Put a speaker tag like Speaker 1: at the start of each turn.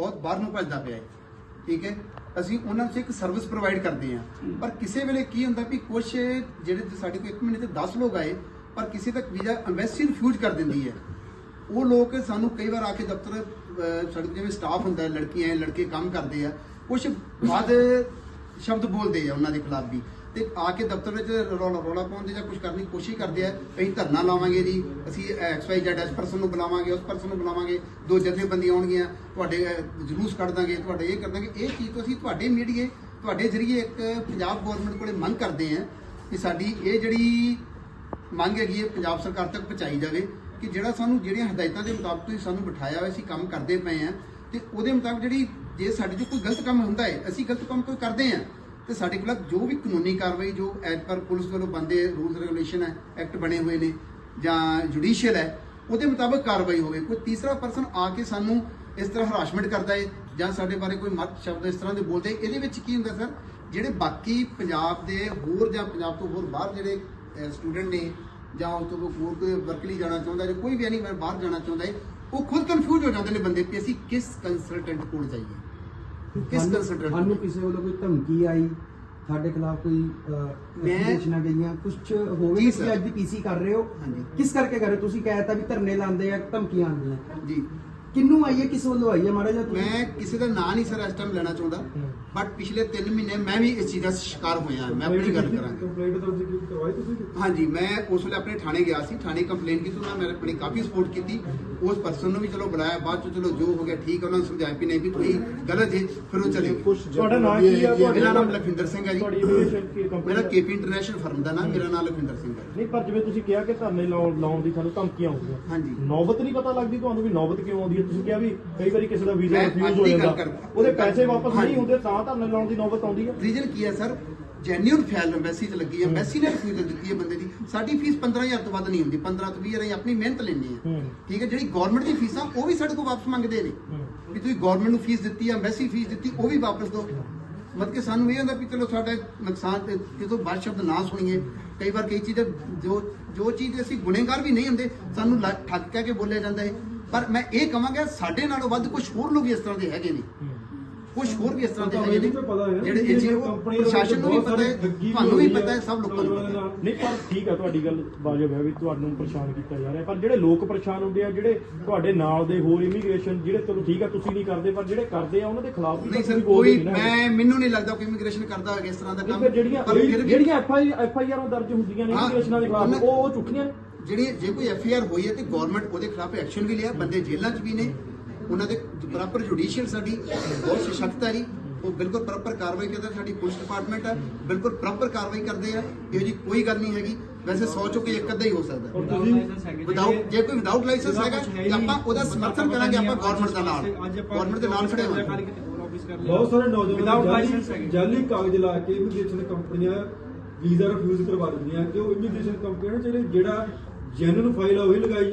Speaker 1: ਬਹੁਤ ਬਾਹਰ ਨੂੰ ਭੱਜਦਾ ਪਿਆ ਹੈ। ਠੀਕ ਹੈ? ਅਸੀਂ ਉਹਨਾਂ ਨੂੰ ਇੱਕ ਸਰਵਿਸ ਪ੍ਰੋਵਾਈਡ ਕਰਦੇ ਹਾਂ। ਪਰ ਕਿਸੇ ਵੇਲੇ ਕੀ ਹੁੰਦਾ ਵੀ ਕੁਝ ਜਿਹੜੇ ਸਾਡੇ ਕੋਲ 1 ਮਹੀਨੇ ਤੇ 10 ਲੋਕ ਆਏ ਪਰ ਕਿਸੇ ਤੱਕ ਵੀਜ਼ਾ ਐਮਬੈਸੀ ਰਿਫਿਊਜ਼ ਕਰ ਦਿੰਦੀ ਹੈ। ਉਹ ਲੋਕ ਸਾਨੂੰ ਕਈ ਵਾਰ ਆ ਕੇ ਦਫ਼ਤਰ ਸਾਡੇ ਜਿਵੇਂ ਸਟਾਫ ਹੁੰਦਾ ਹੈ ਲੜਕੀਆਂ ਲੜਕੇ ਕੰਮ ਕਰਦੇ ਆ। ਕੁਝ ਬਾਦ ਸ਼ਬਦ ਬੋਲਦੇ ਆ ਉਹਨਾਂ ਦੇ ਖਿਲਾਫ ਵੀ। ਤੇ ਆ ਕੇ ਦਫ਼ਤਰ ਵਿੱਚ ਰੌਲਾ ਰੌਲਾ ਪਾਉਂਦੇ ਜਾਂ ਕੁਝ ਕਰਨ ਦੀ ਕੋਸ਼ਿਸ਼ ਕਰਦੇ ਆ, ਅਸੀਂ ਧਰਨਾ ਲਾਵਾਂਗੇ ਜੀ, ਅਸੀਂ ਐਕਸ ਵਾਈ ਜ਼ੈਡ ਇਸ ਪਰਸਨ ਨੂੰ ਬੁਲਾਵਾਂਗੇ, ਉਸ ਪਰਸਨ ਨੂੰ ਬੁਲਾਵਾਂਗੇ, ਦੋ ਜਥੇਬੰਦੀਆਂ ਆਉਣਗੀਆਂ, ਤੁਹਾਡੇ ਜਲੂਸ ਕੱਢ ਦਾਂਗੇ, ਤੁਹਾਡੇ ਇਹ ਕਰ ਦਾਂਗੇ। ਇਹ ਚੀਜ਼ ਤੋਂ ਅਸੀਂ ਤੁਹਾਡੇ ਮੀਡੀਏ, ਤੁਹਾਡੇ ਜ਼ਰੀਏ ਇੱਕ ਪੰਜਾਬ ਗਵਰਨਮੈਂਟ ਕੋਲੇ ਮੰਗ ਕਰਦੇ ਆ ਕਿ ਸਾਡੀ ਇਹ ਜਿਹੜੀ ਮੰਗ ਹੈਗੀ ਹੈ ਪੰਜਾਬ ਸਰਕਾਰ ਤੱਕ ਪਹੁੰਚਾਈ ਜਾਵੇ ਕਿ ਜਿਹੜਾ ਸਾਨੂੰ ਜਿਹੜੀਆਂ ਹਦਾਇਤਾਂ ਦੇ ਮੁਤਾਬਕ ਤੁਸੀਂ ਸਾਨੂੰ ਬਿਠਾਇਆ ਹੋਇਆ ਅਸੀਂ ਕੰਮ ਕਰਦੇ ਪਏ ਆ, ਤੇ ਉਹਦੇ ਮੁਤਾਬਕ ਜਿਹੜੀ ਜੇ ਸਾਡੇ 'ਚ ਕੋਈ ਗਲਤ ਕੰਮ ਹੁੰਦਾ ਹੈ, ਅਸੀਂ ਗਲਤ ਕੰਮ ਕੋਈ ਕਰਦੇ ਆ ਤੇ ਸਾਡੇ ਖਿਲਾਫ ਜੋ ਵੀ ਕਾਨੂੰਨੀ ਕਾਰਵਾਈ, ਜੋ ਐਜ਼ ਪਰ ਪੁਲਿਸ ਵੱਲੋਂ ਬੰਦੇ ਰੂਲਸ ਰੈਗੂਲੇਸ਼ਨ ਹੈ ਐਕਟ ਬਣੇ ਹੋਏ ਨੇ ਜਾਂ ਜੁਡੀਸ਼ੀਅਲ ਹੈ ਉਹਦੇ ਮੁਤਾਬਕ ਕਾਰਵਾਈ ਹੋਵੇ। ਕੋਈ ਤੀਸਰਾ ਪਰਸਨ ਆ ਕੇ ਸਾਨੂੰ ਇਸ ਤਰ੍ਹਾਂ ਹਰਾਸਮੈਂਟ ਕਰਦਾ ਹੈ ਜਾਂ ਸਾਡੇ ਬਾਰੇ ਕੋਈ ਮਤ ਸ਼ਬਦ ਇਸ ਤਰ੍ਹਾਂ ਦੇ ਬੋਲਦੇ, ਇਹਦੇ ਵਿੱਚ ਕੀ ਹੁੰਦਾ ਸਰ? ਜਿਹੜੇ ਬਾਕੀ ਪੰਜਾਬ ਦੇ ਹੋਰ ਜਾਂ ਪੰਜਾਬ ਤੋਂ ਹੋਰ ਬਾਹਰ ਜਿਹੜੇ ਸਟੂਡੈਂਟ ਨੇ ਜਾਂ ਉਸ ਤੋਂ ਹੋਰ ਕੋਈ ਵਰਕਲੀ ਜਾਣਾ ਚਾਹੁੰਦਾ ਜਾਂ ਕੋਈ ਵੀ ਐਨੀ ਬਾਹਰ ਜਾਣਾ ਚਾਹੁੰਦਾ ਹੈ ਉਹ ਖੁਦ ਕਨਫਿਊਜ਼ ਹੋ ਜਾਂਦੇ ਨੇ ਬੰਦੇ ਕਿ ਅਸੀਂ ਕਿਸ ਕੰਸਲਟੈਂਟ ਕੋਲ ਜਾਈਏ? ਕਿਸ
Speaker 2: ਸਾਨੂੰ-
Speaker 1: consultant
Speaker 2: ਸਾਨੂੰ? ਕਿਸੇ ਵੱਲੋਂ ਕੋਈ ਧਮਕੀ ਆਈ? ਸਾਡੇ ਖਿਲਾਫ ਕੋਈ
Speaker 1: ਮੈਂ-
Speaker 2: ਸੂਚਨਾ ਗਈਆਂ? ਕੁਝ ਹੋਵੇ
Speaker 1: ਜੀ
Speaker 2: ਤੁਸੀਂ
Speaker 1: ਸਰ।
Speaker 2: ਅੱਜ ਦੀ ਪੀਸੀ ਕਰ ਰਹੇ ਹੋ?
Speaker 1: ਹਾਂਜੀ।
Speaker 2: ਕਿਸ ਕਰਕੇ ਕਰ ਰਹੇ ਹੋ? ਤੁਸੀਂ ਕਹਿਤਾ ਵੀ ਧਰਨੇ ਲਾਉਂਦੇ ਆ ਧਮਕੀਆਂ ਆਉਂਦੀਆਂ।
Speaker 1: ਜੀ।
Speaker 2: ਕਿੰਨੂੰ ਆਈ ਹੈ? ਕਿਸ ਵੱਲੋਂ ਆਈ ਹੈ? ਮਾੜਾ ਜਿਹਾ ਤੁਸੀਂ-
Speaker 1: ਮੈਂ ਕਿਸੇ ਦਾ ਨਾਂ ਨਹੀਂ ਸਰ ਇਸ ਟਾਈਮ ਲੈਣਾ ਚਾਹੁੰਦਾ। ਬਟ ਪਿਛਲੇ 3 ਮਹੀਨੇ ਮੈਂ ਵੀ ਇਸ ਚੀਜ਼ ਦਾ ਸ਼ਿਕਾਰ ਹੋਇਆ। ਮੈਂ ਆਪਣੀ ਗੱਲ ਕਰਾਂਗਾ।
Speaker 3: ਕੰਪਲੇਂਟ ਦਰਜ ਕੀ ਕਰਵਾਈ ਤੁਸੀਂ?
Speaker 1: ਹਾਂਜੀ ਮੈਂ ਉਸ ਵੇਲੇ ਆਪਣੇ ਥਾਣੇ ਗਿਆ ਸੀ ਥਾਣੇ ਕੰਪਲੇਨ ਕੀਤੀ ਉਹਨਾਂ ਨੇ ਆਪਣੀ ਕਾਫੀ ਸਪੋਰਟ ਕੀਤੀ। ਉਸ ਪਰਸਨ ਨੂੰ ਵੀ ਚਲੋ ਬੁਲਾਇਆ ਬਾਅਦ ਚ ਚਲੋ ਜੋ ਹੋ ਗਿਆ ਠੀਕ ਹੈ ਉਹਨਾਂ ਨੂੰ ਸਮਝਾਇਆ ਵੀ ਨਹੀਂ ਵੀ ਤੁਸੀਂ ਗਲਤ ਜੇ ਫਿਰ ਉਹ ਚਲੇ
Speaker 3: ਤੁਹਾਡਾ ਨਾਮ ਕੀ ਆ?
Speaker 1: ਮੇਰਾ ਨਾਮ ਲਖਵਿੰਦਰ ਸਿੰਘ ਹੈ ਜੀ। ਮੇਰਾ ਕੇਪੀ ਇੰਟਰਨੈਸ਼ਨਲ ਫਰਮ ਦਾ ਨਾਮ ਮੇਰਾ ਨਾਮ ਲਖਵਿੰਦਰ ਸਿੰਘ ਹੈ
Speaker 3: ਨਹੀਂ ਪਰ ਜਿਵੇਂ ਤੁਸੀਂ ਕਿਹਾ ਕਿ ਧਰਨੇ ਲਾਉਣ ਲਾਉਣ ਦੀ ਸਾਨੂੰ ਧਮਕੀਆਂ ਆਉਂਦੀਆਂ।
Speaker 1: ਹਾਂਜੀ।
Speaker 3: ਨੌਬਤ ਨਹੀਂ ਪਤਾ ਲੱਗਦੀ ਤੁਹਾਨੂੰ ਵੀ ਨੌਬਤ ਕਿਉਂ ਆਉਂਦੀ ਹੈ? ਤੁਸੀਂ ਕਿਹਾ ਵੀ ਕਈ ਵਾਰੀ ਕਿਸੇ ਦਾ ਵੀਜ਼ਾ
Speaker 1: ਮੈਂ
Speaker 3: ਰਿਫਿਊਜ਼ ਹੋ ਜਾਂਦਾ। ਉਹਦੇ ਪੈਸੇ ਵਾਪਸ। ਨਹੀਂ ਹੁੰਦੇ ਤਾਂ ਧਰਨੇ ਲਾਉਣ ਦੀ ਨੌਬਤ ਆਉਂਦੀ ਹੈ?
Speaker 1: ਰੀਜਨ ਕੀ ਹੈ ਸਰ ਜੈਨੂਅਲ ਫਾਈਲ ਐਮਬੈਸੀ ਚ ਲੱਗੀ ਹੈ ਐਮਬੈਸੀ ਨੇ ਰਿਫਿਊਜ਼ਲ ਦਿੱਤੀ ਹੈ ਬੰਦੇ ਦੀ। ਸਾਡੀ ਫੀਸ 15000 ਤੋਂ ਵੱਧ ਨਹੀਂ ਹੁੰਦੀ। 15 ਤੋਂ 20000 ਅਸੀਂ ਆਪਣੀ ਮਿਹਨਤ ਲੈਣੀ ਹੈ। ਠੀਕ ਹੈ ਜਿਹੜੀ ਗਵਰਨਮੈਂਟ ਦੀ ਫੀਸਾਂ ਉਹ ਵੀ ਸਾਡੇ ਕੋਲ ਵਾਪਸ ਮੰਗਦੇ ਨੇ। ਵੀ ਤੁਸੀਂ ਗਵਰਨਮੈਂਟ ਨੂੰ ਫੀਸ ਦਿੱਤੀ ਹੈ ਐਮਬੈਸੀ ਫੀਸ ਦਿੱਤੀ ਉਹ ਵੀ ਵਾਪਸ ਦਿਓ ਮਤਲਬ ਕਿ ਸਾਨੂੰ ਇਹ ਹੁੰਦਾ ਵੀ ਚਲੋ ਸਾਡਾ ਨੁਕਸਾਨ ਤੇ ਕਿਤੋਂ ਬਾਅਦ ਸ਼ਬਦ ਨਾ ਸੁਣੀਏ ਕਈ ਵਾਰ ਕਈ ਚੀਜ਼ਾਂ ਜੋ ਜੋ ਚੀਜ਼ ਅਸੀਂ ਗੁਨੇਗਾਰ ਵੀ ਨਹੀਂ ਹੁੰਦੇ ਸਾਨੂੰ ਠੱਗ ਕਹਿ ਕੇ ਬੋਲਿਆ ਜਾਂਦਾ ਹੈ। ਪਰ ਮੈਂ ਇਹ ਕਹਾਂਗਾ ਸਾਡੇ ਨਾਲੋਂ ਵੱਧ ਕੁਝ ਹੋਰ ਲੋਕ ਇਸ ਤਰ੍ਹਾਂ ਦੇ ਹੈਗੇ ਨੇ। ਕੁਝ ਹੋਰ ਵੀ ਇਸ ਤਰ੍ਹਾਂ ਦੇ ਹੈਗੇ ਨੇ ਜਿਹੜੇ ਇਹ
Speaker 3: ਦੇ ਵਿੱਚ
Speaker 1: ਪ੍ਰਸ਼ਾਸਨ ਨੂੰ ਵੀ ਪਤਾ ਹੈ ਤੁਹਾਨੂੰ ਵੀ ਪਤਾ ਹੈ ਸਭ ਲੋਕਾਂ ਨੂੰ ਪਤਾ ਹੈ।
Speaker 3: ਨਹੀਂ ਪਰ ਠੀਕ ਹੈ ਤੁਹਾਡੀ ਗੱਲ ਵਾਜਬ ਹੈ ਵੀ ਤੁਹਾਨੂੰ ਪਰੇਸ਼ਾਨ ਕੀਤਾ ਜਾ ਰਿਹਾ ਪਰ ਜਿਹੜੇ ਲੋਕ ਪਰੇਸ਼ਾਨ ਹੁੰਦੇ ਆ ਜਿਹੜੇ ਤੁਹਾਡੇ ਨਾਲ ਦੇ ਹੋਰ ਇਮੀਗ੍ਰੇਸ਼ਨ ਜਿਹੜੇ ਚਲੋ ਠੀਕ ਹੈ ਤੁਸੀਂ ਨਹੀਂ ਕਰਦੇ ਪਰ ਜਿਹੜੇ ਕਰਦੇ ਆ ਉਹਨਾਂ ਦੇ ਖਿਲਾਫ ਵੀ
Speaker 1: ਨਹੀਂ ਸਰ ਕੋਈ। ਮੈਂ ਮੈਨੂੰ ਨਹੀਂ ਲੱਗਦਾ ਕੋਈ ਇਮੀਗ੍ਰੇਸ਼ਨ ਕਰਦਾ ਹੋਵੇਗਾ ਇਸ ਤਰ੍ਹਾਂ ਦਾ ਕੰਮ।
Speaker 3: ਜਿਹੜੀਆਂ ਜਿਹੜੀਆਂ ਐਫ ਆਈ ਆਰਾਂ ਦਰਜ ਹੁੰਦੀਆਂ ਨੇ ਇਮੀਗ੍ਰੇਸ਼ਨਾਂ ਦੇ ਖਿਲਾਫ ਉਹ ਉਹ ਨੇ।
Speaker 1: ਜਿਹੜੀ ਜੇ ਕੋਈ ਐਫ ਆਈ ਆਰ ਹੋਈ ਹੈ ਤੇ ਗਵਰਨਮੈਂਟ ਉਹਦੇ ਖਿਲਾਫ ਐਕਸ਼ਨ ਵੀ ਲਿਆ ਬੰਦੇ ਜੇਲ੍ਹਾਂ 'ਚ ਵੀ ਨੇ ਉਹਨਾਂ ਦੇ ਪ੍ਰੋਪਰ ਜੁਡੀਸ਼ੀਅਲ ਸਾਡੀ ਬਹੁਤ ਸਸ਼ਕਤ ਹੈ ਜੀ ਉਹ ਬਿਲਕੁਲ ਪ੍ਰੋਪਰ ਕਾਰਵਾਈ ਕਰਦੇ। ਸਾਡੀ ਪੁਲਿਸ ਡਿਪਾਰਟਮੈਂਟ ਹੈ ਬਿਲਕੁਲ ਪ੍ਰੋਪਰ ਕਾਰਵਾਈ ਕਰਦੇ ਆ ਇਹੋ ਜੀ ਕੋਈ ਗੱਲ ਨਹੀਂ ਹੈਗੀ। ਵੈਸੇ 100 ਚੋਂ ਕੋਈ ਇੱਕ ਅੱਧਾ ਹੀ ਹੋ ਸਕਦਾ। ਵਿਦਆਊਟ ਜੇ। ਕੋਈ ਵਿਦਆਊਟ ਲਾਇਸੈਂਸ ਹੈਗਾ ਤੇ ਆਪਾਂ ਉਹਦਾ ਸਮਰਥਨ ਕਰਾਂਗੇ ਆਪਾਂ ਗਵਰਨਮੈਂਟ ਦਾ ਨਾਲ। ਗਵਰਨਮੈਂਟ ਦੇ ਨਾਲ ਖੜੇ ਹੋਵਾਂਗੇ
Speaker 3: ਬਹੁਤ ਸਾਰੇ ਨੌਜਵਾਨ ਜਾਲੀ ਕਾਗਜ਼ ਲਾ ਕੇ ਇਮੀਗ੍ਰੇਸ਼ਨ ਕੰਪਨੀਆਂ ਵੀਜ਼ਾ ਰਿਫਿਊਜ਼ ਕਰਵਾ ਦਿੰਦੀਆਂ ਕਿ ਉਹ ਇਮੀਗ੍ਰੇਸ਼ਨ ਕੰਪਨੀਆਂ ਨੇ ਜਿਹੜੇ ਜਿਹੜਾ ਜੈਨੂਨ ਫਾਈਲ ਆ ਉਹ ਹੀ ਲਗਾਈ